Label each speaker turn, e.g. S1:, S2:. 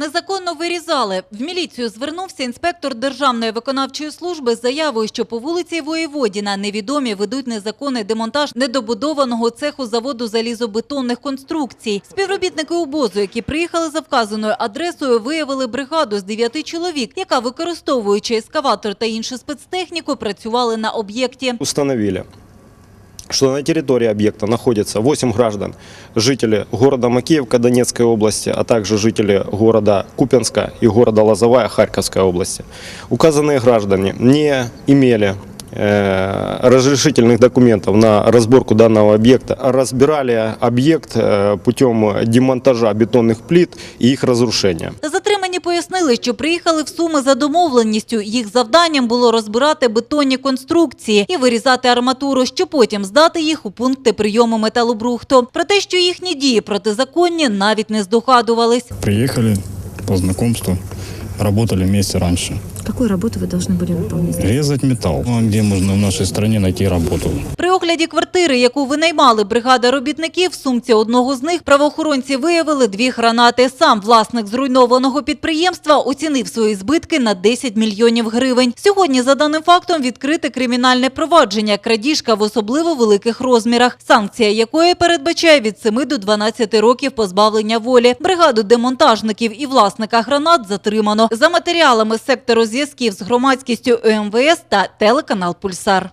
S1: Незаконно вирізали. В міліцію звернувся інспектор Державної виконавчої служби з заявою, що по вулиці Воєводіна невідомі ведуть незаконний демонтаж недобудованого цеху заводу залізобетонних конструкцій. Співробітники обозу, які приїхали за вказаною адресою, виявили бригаду з дев'яти чоловік, яка, використовуючи ескаватор та іншу спецтехніку, працювали на об'єкті.
S2: установили, что на территории объекта находится 8 граждан, жители города Макеевка Донецкой области, а также жители города Купянска и города Лозовая Харьковской области. Указанные граждане не имели э, разрешительных документов на разборку данного объекта, а разбирали объект э, путем демонтажа бетонных плит и их разрушения.
S1: Пояснили, що приїхали в Суми за домовленістю. Їх завданням було розбирати бетонні конструкції і вирізати арматуру, що потім здати їх у пункти прийому металобрухту. Про те, що їхні дії протизаконні, навіть не здогадувались.
S3: Приехали по знакомству, работали вместе раньше.
S4: Какую работу вы должны были выполнить?
S3: Резать металл. Ну, а где можно в нашей стране найти работу?
S1: При огляді квартири, яку винаймали бригада робітників, в сумці одного з них правоохоронці виявили дві гранати. Сам власник зруйнованого підприємства оцінив свої збитки на 10 мільйонів гривень. Сьогодні за даним фактом відкрите кримінальне провадження крадіжка в особливо великих розмірах, санкція якої передбачає від 7 до 12 років позбавлення волі. Бригаду демонтажників і власника гранат затримано за матеріалами сектору зв'язків з громадськістю МВС та телеканал Пульсар.